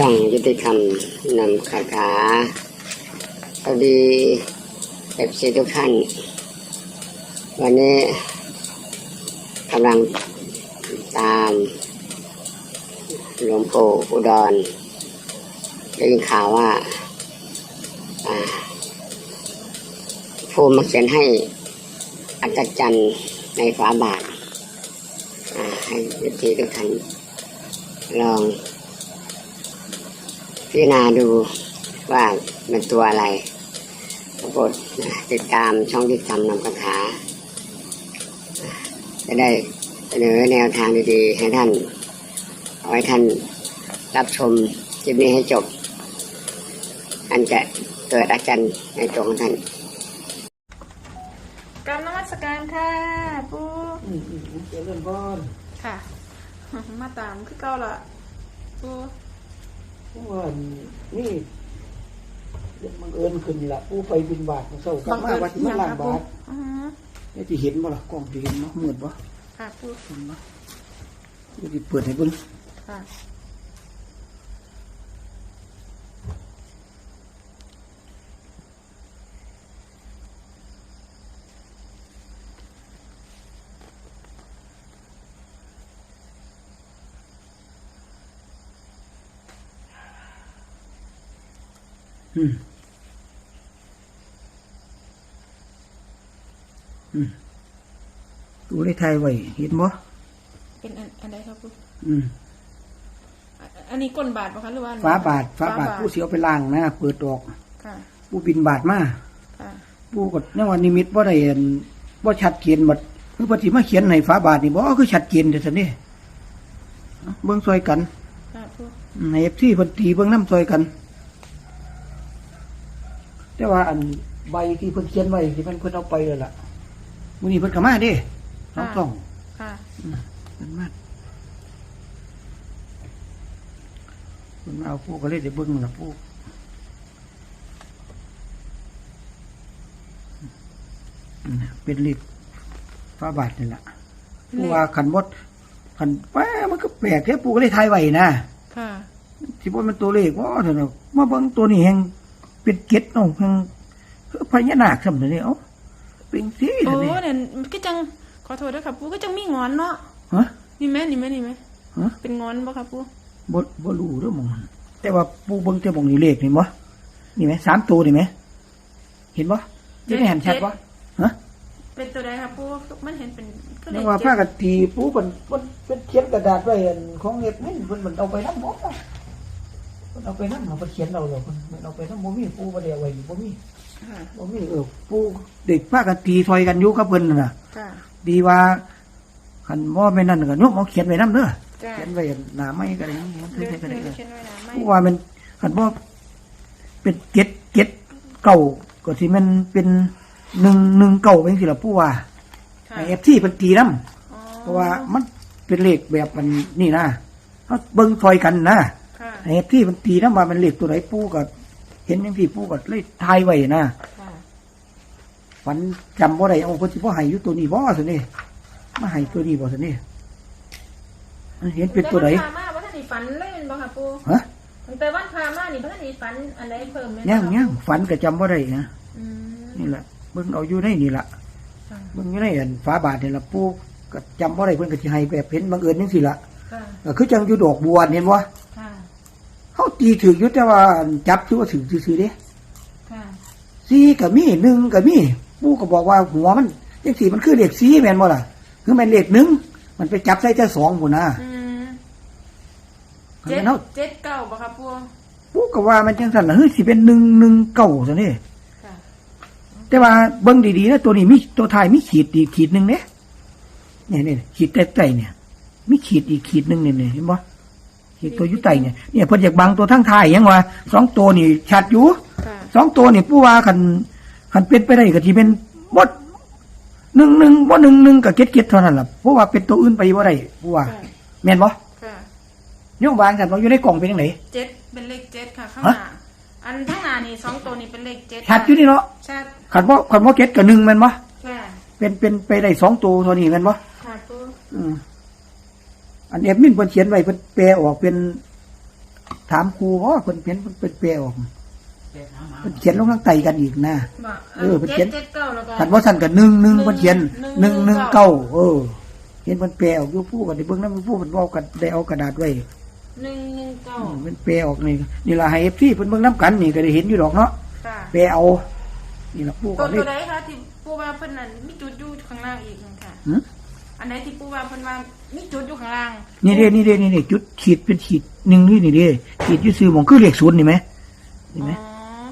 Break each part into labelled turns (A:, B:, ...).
A: ช่องยุติธรรมนำคาถาสวัสดีเอฟซีทุกท่าน วันนี้กำลังตามหลวงปู่อุดรได้ยินข่าวว่าผู้มาเขียนให้อัศจรรย์ในฝาบาทให้ยุติทุกท่านลอง พิจารณาดูว่าเป็นตัวอะไรปรากฏนะติดตามช่องที่ทำนำคาถาจะได้เสนอแนวทางดีๆ ให้ท่าน เอาให้ท่านรับชมคลิปนี้ให้จบ อันจะเกิดอาจารย์ในตัวของท่าน
B: กราบนมัสการค่ะปู
C: อืมอืมเจริญพร
B: ค่ะ มาตามคือเก่าละปู
C: เพราะ ว่านี่เรื่องบังเอิญขึ้นละผู้ไปบินบาทของเศร้ากลับมาวัดที่มาล้างบาท
B: อือฮึ
C: นี่ที่เห็นบ่ล่ะกล้องที่เห็นเนาะมืดบ่
B: ค่ะปู
C: เห็นบ่นี่ที่เปิดให้เบิ่ง
B: ค่ะ
C: อืมอืมดูได้ทายไว้เห็นบ่
B: เป็นอันอันใดครับปู
C: อืม
B: อันอันนี้ก้นบาทปะคะหรือว่าอัน
C: ฟ้าบาทฟ้าบาทผู้เสียวไปล้างนะเปิดออก
B: ค่ะ
C: ผู้บินบาทมา
B: ค่ะ
C: ผู้กดยังว่านิมิตบ่ได้เห็นบ่ชัดเจนบัดคือปฏิมาเขียนในฟ้าบาทนี่บ่คือชัดเจนเด้อซั่นนี่เอ้าเบิ่งซอยกัน
B: ค่ะปู
C: ในเอฟซีเพิ่นตีเบิ่งน้ำซอยกัน แต่ว่าอันใบที่เพิ่นเขียนไว้ที่เพิ่นเพิ่นเอาไปแล้วล่ะมื้อนี้เพิ่นก็มาเด้น้องต้อง
B: ค่ะ
C: เพิ่นมาเพิ่นมาเอาผู้ก็เลยได้เบิ่งล่ะผู้อืมเป็นเลขฟ้าบาทนี่ล่ะผู้ว่าขันบดขันแป้มันก็แปลกแค่ผู้ก็เลยทายไว้นะ
B: ค่ะ
C: ที่ว่ามันตัวเลขว่าเถอะเนาะมาเบิ่งตัวนี้แห่ง เป็นเก็ดเนาะแห่งคือพญานาคซำตัวนี้เอ้าเป็นสิ
B: โอ้
C: ตัวนี้
B: เนี่ยก็จังขอโทษด้วยครับปูก็จังมีงอนเนาะ
C: ฮะ
B: นี่ไหมนี่ไหมนี่ไหม
C: ฮะ
B: เป็นงอนปะครับปู
C: บ่บ่รู้เด้อหมองแต่ว่าปูเบิ่งแต่หมองนี่เลขนี่บ่นี่ไหมสามตัวนี่ไหมเห็นบ่จะได้เห็นชัดบ่ฮะ
B: เป็นตัวใดครับปูมันเห็นเป็นก็เล
C: นี่
B: ข
C: ว่า
B: เจ็
C: ผ้า
B: ด
C: กันตีปูเพิ่นเพิ่นเพิ่นเขียนกระดาษไว้อันของเฮ็ดนี่เพิ่นมันเอาไปนำบ่เพิ่นเอาไปนำเพิ่นเขียนเอาแล้วเพิ่นเพิ่นเอาไปนำบ่มีปูบ่ได้เอาไว้อยู่บ่มี
B: ค่ะ
C: บ่มีเออปูเด็กผ้ากันตีถอยกันอยู่กับเพิ่นน่ะ
B: ค่ะ
C: ดีว่าคันบ่แม่นนั่นก็ยกเอาเขียนไว้นํเด้อ
B: จ้า
C: เขียนไว้หน้าไม้ก็ได้เขียน
B: เดิน
C: ไว้ก็ได้
B: เดินเขียนไว้นะไม่
C: ผู้ว่ามันคันบ่เป็นเจ็ดเจ็ดเก่าก็สิมันเป็นหนึ่งหนึ่งเก่าเป็นสิล่ะผู้ว่า
B: ค่ะ
C: ไอ้ FT เพิ่นตีนํ
B: อ๋อ
C: เพราะว่ามันเป็นเลขแบบมันนี่นะเฮาเบิ่งถอยกันนะ
B: ค่ะ
C: ไอ้ FT เพิ่นตีนํว่ามันเลขตัวไหนปู่ก็เห็นจังซี่ปู่ก็เลยทายไว้นะ
B: ค่ะ
C: ฝันจำบ่ได้เอาเพิ่นสิบ่ให้อยู่ตัวนี้บ่ซั่นนี่มาให้ตัวนี้บ่ซั่นนี่มันเห็นเป็นตัวไหน
B: แต่วันพามาว่าท่านนี่ฝันเลยเป็นบ่ค่ะปู
C: ฮะ
B: ตั้งแต่วันพามานี่พระท่านนี่ฝันอันใดเพิ่มไหม
C: ย่างย่างฝันก็จำบ่ได้นะ
B: อืม
C: นี่แหละเบิ่งเอาอยู่ในนี่ล่ะ
B: ค่ะ
C: เบิ่งอยู่ในอันฝาบาทนี่ล่ะปู่ก็จำบ่ได้เพิ่นก็สิให้แบบเห็นบังเอิญจังซี่ล่ะ
B: ค่ะ
C: ก็คือจังอยู่ดอกบัวนี่เห็นบ่
B: ค่ะ
C: เฮาตีถืออยู่แต่ว่าจับถือว่าถือซื่อๆเด้
B: ค่ะ
C: สีก็มีหนึ่งก็มีปู่ก็บอกว่าหัวมันจังซี่มันคือเลขสีแม่นบ่ล่ะ คือแม่นเลขหนึ่งมันไปจับใส่แต่สองพุ่นน่ะ
B: อืม
C: คัน
B: เจ็ด
C: แม่นเฮา
B: เจ็ดเก้าบ่ค่ะปู
C: ปู่ก็ว่ามันจังซั่นล่ะเฮ้ยสิเป็น1 1 9ซะนี่
B: ค่ะ
C: แต่ว่าเบิ่งดีๆนะตัวนี้มีตัวท้ายมีขีดอีกขีดหนึงเด้เนี่ยเนี่ยขีดใต้ๆเนี่ยมีขีดอีกขีดหนึงเนี่ยเนี่ยเห็นบ่ ขีดตัวอยู่ใต้เนี่ยเนี่ยเพิ่นอยากบังตัวทั้งท้ายยังว่าสองตัวนี่ชัดอยู่
B: ค่ะ
C: สองตัวนี่ผู้ว่าคันคันเป็นไปได้ก็ที่เป็นบดหนึ่งหนึ่งบ่หนึ่งหนึ่งกับเจ็ดเจ็ดเท่านั้นล่ะเพราะว่าเป็นตัวอื่นไปบ่ได้ผู้ว่า
B: ค่ะ
C: แม่นบ่
B: ค่ะ
C: โยมวางกันว่าอยู่ในกล่องเป็นจังได
B: เจ็ดเป็นเลขเจ็ดค่ะข้างห
C: ฮะ
B: น้าอันข้างหน้านี่สองตัวนี่เป็นเลขเจ็ด
C: ชัดอยู่นี่เนาะ
B: ชัด
C: คันบ่คันบ่เจ็ดกับหนึ่งแม่นบ่
B: ค่ะ
C: เป็นเป็นไปได้สองตัวเท่านี้แม่นบ่
B: ค่ะปู
C: อืม อันเอฟมินเพิ่นเขียนไว้เพิ่นแปลออกเป็นทถามครูว่าเพิ่นเขียนเพิ่นเป็นแปลออกเพิ่นเขียนลงทางไตกันอีกนะ
B: บ่
C: เออเพิ่นเขียน
B: จ็ดเจ็ดเก้าแล้วก็
C: คันว่าสั่นก็หนึ่งหนึ่งเพิ่นเขียนห
B: หนึ่
C: นึ่ง
B: ง
C: หนึ่ง
B: เก้า
C: เก้าเออ เห็นเพิ่นแปลออกอยู่ผู้กันได้เบิ่งนำผู้เพิ่นเว้ากันได้เอากระดาษไว้
B: หนึ่งหนึ่งเก้า
C: อืมเพิ่นแปลออกนี่นี่ล่ะให้ FC เพิ่นเบิ่งนํกันนี่ก็ได้เห็นอยู่ดอกเนาะ
B: ค่ะ
C: แปลเอานี่ล่ะผู้
B: ตั
C: ก็
B: ว
C: เล
B: ตั
C: ยว
B: ใดคะที่ปูว่าเพิ่นนั่นมีจุดอยู่ข้างล่างอีกนั่นค่ะ
C: หึ
B: อันไหนที่ปูว่าเพิ่นว่ามีจุดอยู่ข้างล่าง
C: นี่เด้นี่เด้นี่เด้จุดขีดเป็นขีดหนึ่งนี่นี่เด้ขีดอยู่ซื่อหมองคือเลขศูนย์นี่ไหมนี่ไหม
B: อ๋อ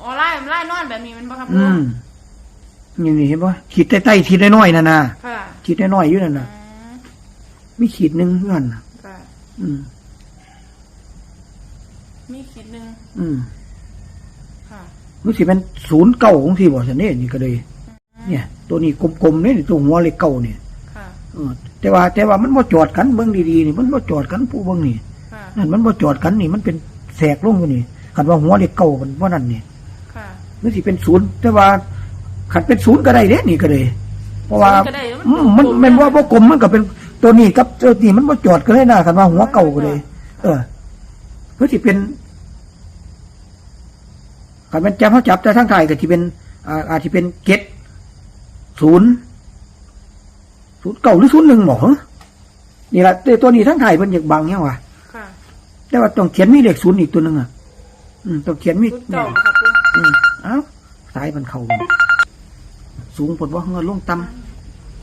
B: อ๋อไล่ไล่นอนแบบนี้มันบ่ครับ
C: อืมนี่นี่เห็นป่ะขีดใต้ๆขีดน้อยๆนั่นน่ะ
B: ค่ะ
C: ขีดน้อยๆอยู่นั่น
B: อื
C: น่ะ
B: ม
C: มีขีดหนึ่งเพื่อนน่ะ
B: ค่ะ
C: อืม
B: มีขีดหนึ่ง
C: อืม
B: ค่ะ
C: รู้สิเป็นศูนย์เก้าของที่บอกฉันนี่นี่ก็เลย เนี่ย ตัวนี้กลมๆนี่ตัวหัวเลขเก้าเนี่ย
B: ค่ะ
C: เออ แต่ว่า แต่ว่ามันบ่จอดกันเบิ่งดีๆนี่มันบ่จอดกันผู้เบิ่งนี่
B: ค่ะ
C: นั่นมันบ่จอดกันนี่มันเป็นแสกลงอยู่นี่คันว่าหัวเลขเก้ามันว่านั่นนี่
B: ค่ะ
C: รู้สิเป็นศูนย์แต่ว่าคันเป็นศูนย์ก็ได้เด้นี่ก็เลยเพราะว่า
B: ก็ได้แล้ว
C: อืมมันมันว่าบ่กลมมันก็เป็นตัวนี้กับตัวนี้มันบ่จอดกันเลยนะคันว่าหัวเก่าก็เลย เออเพื่อสิเป็นคันมันจับเขาจับแต่ทั้งไทายก็สิเป็นอ่าอาจสิเป็นเจ็ดศูนย์ ศูนย์เก่าหรือศูนย์หนึ่งบอกเหรอนี่ละแต่ตัวนี้ทั้งไทายมันอยากบังเนี่ยว่ะ
B: ค่ะ
C: แต่ว่าต้องเขียนมีเลขศูนย์อีกตัวหนึ่งอะอืมต้องเขียนมี
B: จุดเก่าครับปู
C: อืมเอ้าสายมันเข่าสูงปดว่าเงินลงต่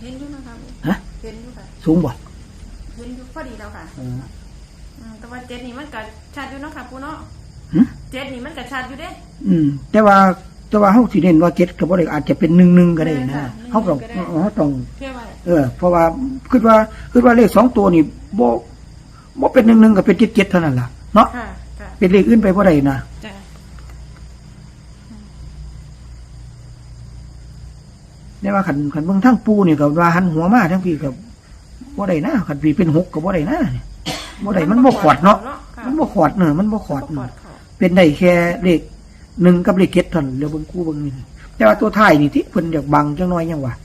B: เห็นอยู่นะครับำ
C: ฮะ
B: เห็นอยู่ค่ะ
C: สูงบ่
B: เห็นอยู่พอดีแล้วค่ะ
C: เออ
B: อืมแต่ว่าเจ็ดนี่มันก็ชัดอยู่เนาะค่ะปูเนาะ
C: หึ
B: เจ็ดนี่มันก็ชัดอยู่เด้
C: อืม แต่ว่าแต่ว่าเฮาสิเน้นว่าเจ็ดก็บ่ได้อาจจะเป็นหนึ่งหนึ่งก็ได้
B: ได้
C: นะ
B: ค่ะ
C: เฮาต้อง
B: หนึ่งหนึ่งก็ได้
C: เฮาต้อง
B: เชื่อว่า
C: เออ เพราะว่าคิดว่าคิดว่าเลขสองตัวนี่บ่บ่เป็นหนึ่งหนึ่งก็เป็นเจ็ดเจ็ดเท่านั้นล่ะเนาะ
B: ค่ะค่ะ
C: เป็นเลขอื่นไปบ่ได้นะ
B: จ้ะ
C: แต่ว่าคันคันเบิ่งทั้งปูนี่ก็ว่าหันหัวมาทั้งพี่ก็บ่ได้นะคันพี่เป็นหกก็บ่ได้นะบ่ได้มันบ่ขอดเนาะ
B: ค่ะ
C: มันบ่ขอดเนอะมันบ่ขอด
B: บ่ขอ
C: เนอะ
B: ดเขา
C: เป็นได้แค่เลขหนึ่งกับเลขเจ็ดเท่านั้นเดี๋ยวเบิ่งกู้เบิ่งนี่แต่ว่าตัวท้ายนี่ที่เพิ่นอยากบังจังน้อยยังวะ
B: ค่ะปู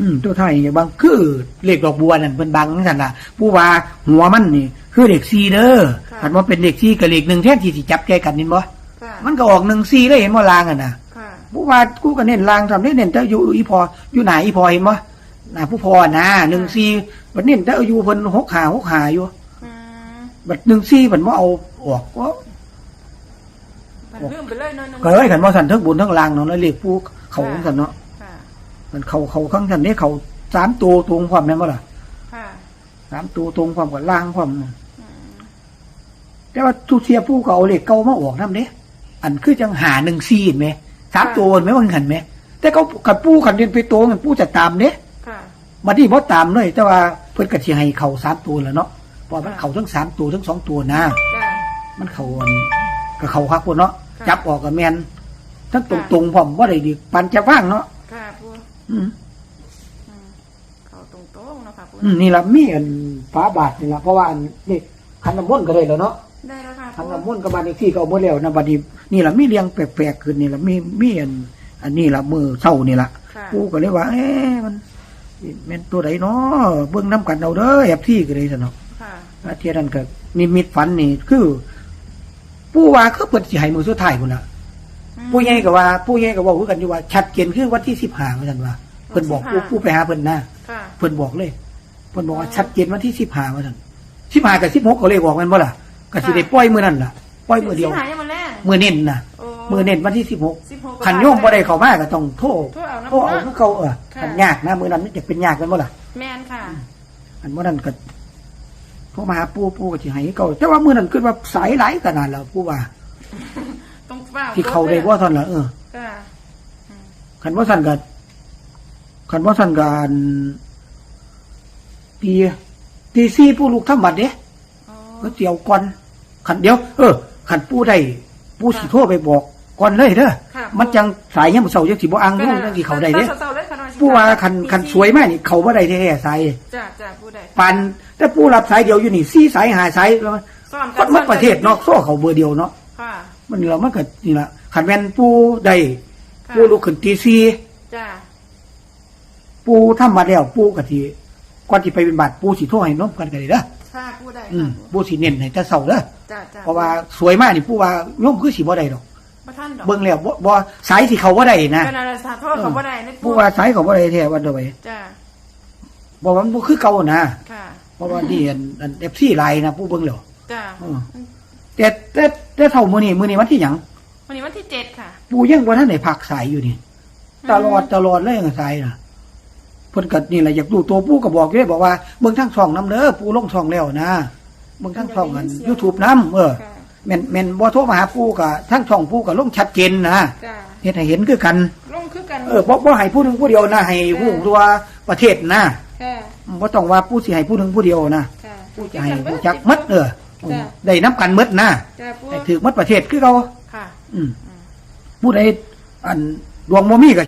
C: อืมตัวท้ายนี่อยากบังคือเลขดอกบัวนั่นเพิ่นบังจังซั่นน่ะผู้ว่าหัวมันนี่ คือเลข4เด้อคันว่าเป็นเลข4กับเลข1แทนที่สิจับแก้กันนี่บ่
B: ค่ะ
C: มันก็ออก1 4เลยเห็นบ่ลางอะน่ะ
B: ค่ะ
C: ผู้ว่ากูก็เน้นลางทำได้เน้นแต่อยู่อีพออยู่ไหนอีพอเห็นบ่น่ะผู้พอนะ1 4บัดเน้นแต่อยู่เพิ่น6 5 6 5อยู่
B: อืม
C: บัด1 4เพิ่นบ่เอาออกก็
B: มันลืมไปเลยเนาะหนึ่ง
C: ก็เลยกันว่าสันทั้งบนทั้งล่างเนาะแล้วเรียกผู้เขาของสันเนาะ
B: ค่ะ
C: มันเขาเขาข้างสันนี้เขาสามตัวตรงความแม่นบ่ล่ะ
B: ค่ะ
C: สามตัวตรงความกับล่างความนั่น
B: อืม
C: แต่ว่าทุกเทียผู้ก็เอาเลขเก่ามาออกนำเด้อันคือจังหาหนึ่งซีเห็นไหมสามตัวเห็นไหมว่าหันไหมแต่เขาขันผู้ขันเรียนไปโตวกันผู้จะตามเด้
B: ค่ะ
C: มาที่บ่ตามเลยแต่ว่าเพิ่นก็สิให้เขาสามตัวแล้วเนาะเพราะมันเขาทั้งสามตัวทั้งสองตัวนะ
B: จ้ะ
C: มันเขาอันก็เขาคักพุ่นเนาะ
B: ค่ะ
C: จับออกกับแมนทั้งตรงๆพร้อมบ่ได้ดีปันจะว่างเนาะ
B: ค่ะปู
C: อืม
B: อืม เขาตรงๆเนาะค่ะปู
C: อืมนี่ละมีอันฟ้าบาทนี่ละเพราะว่าอันนี่ขันน้ำมนต์ก็ได้แล้วเนาะ
B: ได้แล้วค่ะ
C: ขัน
B: ปู
C: น้ำมนต์กับบานอีกที่ก็เอาหมดแล้วนะบัดนี้นี่ละมีเรียงแปลกๆขึ้นนี่ละมีมีอัน อันนี้ละมือเศร้านี่ละ
B: ค่ะ
C: กูก็เลยว่า เอ๊ะมันแม่นตัวใดเนาะเบิ่งน้ำกันเอาเด้อแอบที่ก็เลยสนอก
B: ค่ะ
C: อาเทียนั้นก็นิมิตฝันนี่คือผู้ว่าคือเปิดสิให้มือสุดท้ายพุ่นน่ะ
B: อืม
C: ผู้ใหญ่ก็ว่าผู้ใหญ่ก็เว้าคือกันอยู่ว่า ชัดเจนคือวันที่15เหมือนกันว่า เพิ่นบอกผู้ผู้ไปหาเพิ่นนะ
B: ค่ะ
C: เพิ่นบอกเลยเพิ่นบอกว่าชัดเจนวันที่สิบห้าว่าซั่นสิบห้ากับสิบหกเขาเลยบอกแมันบ่ล่ะก็สิได้ปล่อยมื้อนั้นล่ะปล่อยมื้อเดียว
B: สิหายยังมาแรก
C: มื้อเน้นน่ะ
B: โอ้
C: มื้อเน้นวันที่สิบหก
B: สิบหก
C: คันโยมบ่ได้เข้ามาก็ต้องโทร
B: โทรเอานะ
C: โทรเอาคือเขาเออ
B: ค่ะ
C: คันยากนะมื้อนั้นมันจะเป็นยากแม่นบ่ล่ะ
B: แมนค่ะ
C: อันมื้อนั้นก็โทรมาหาปู่ปู่ก็สิให้เขาแต่ว่ามื้อนั้นคิดว่าสายหลายขนาดแล้วปู่ว่า
B: ต้องเฝ้า
C: ที่เขาได้บ่ซั่นล่ะเออ
B: ค่ะ
C: คันบ่ซั่นก็ คันบ่ซั่นก็อันตีตีสี่ผู้ลูกทำบัตรเด้
B: อ๋อ
C: ก็เจียวก่อนขันเดียว เออ ขันปูได้ปูสิโทรไปบอกก่อนเลยเด้อ
B: ค่ะ
C: มันจังสายยังบ่เศร้าจังสิบ่อังลูกจังสิเขาได้เด้
B: เศร้าๆเลยค่ะน้อยสิ
C: ปูว่าคันคันสวยมากนี่เขาบ่ได้แท้ๆสาย
B: จ้ะจ้ะปูได้
C: ปันแต่ปูรับสายเดียวอยู่นี่สี่สายหาสายแล้ว
B: ซ่อน
C: คนมันประเทศเนาะโซ่เขาเบอร์เดียวเนาะ
B: ค่ะ
C: มันเรามันก็นี่ล่ะคันแม่นปูได้
B: ค่ะ
C: ปูลูกขึ้นตีสี่
B: จ้ะ
C: ปูทำมาแล้วปูก็สิก่อนสิไปเป็นบาทปูสิโทรให้น้องกันก็ได้เด้อ
B: ค่ะพูดได้
C: อืม
B: ค่ะ
C: ปูสิเน้นให้แต่เศร้าเด้อ
B: จ้าจ้า
C: เพราะว่าสวยมากนี่ปูว่าโยมคือสิบ่ได้ดอก
B: บ่ท่านดอก
C: เบิ่งแล้วบ่บ่สายสิเขาบ่ได้นะ
B: เป็นอะไรสาโทษเขาบ่ได้เลย
C: ปูว่าสายเขาบ่ได้แท้ว่าเด้อไป
B: จ้า
C: บ่ว่ามันบ่คือเก่านะ
B: ค่ะ
C: เพราะว่านี่อันอัน FC ไลน์นะปูเบิ่งแล้ว
B: จ้า
C: อืมแต่แต่แต่เท่ามื้อนี้มื้อนี้วันที่หยัง
B: วันนี้วันที่เจ็ดค่ะ
C: ปูยังบ่ทันได้พักสายอยู่นี่ตลอดตลอดเลยยังสายน่ะเพิ่นก็นี่แหละอยากดูตัวปูก็บอกอยู่เด้บอกว่าเบิ่งทางช่องนํเด้อปูลงช่องแล้วนะเบิ่งทางช่องกัน YouTube นํเออ
B: ค่ะ
C: แม่นแม่นบ่โทรมาหาปูก็ทางช่องปูก็ลงชัดเจนนะ
B: จ้า
C: เฮ็ดให้เห็นคือกัน
B: ลงคือกัน
C: เออบ่บ่ให้ผู้หนึงผู้เดียวนะให้ผู้ทั่วประเทศนะ
B: ค่ะ
C: บ่ต้องว่าผู้สิให้ผู้หนึงผู้เดียวนะ
B: ค่ะ
C: ผู้จะให้ผู้จักหมดเออ
B: จ้ะ
C: ได้นํกันหมดนะ
B: จ้าปู
C: ให้ถือหมดประเทศคือเก่า
B: ค่ะ
C: อืม ผู้ใดอันดวงบ่มีก็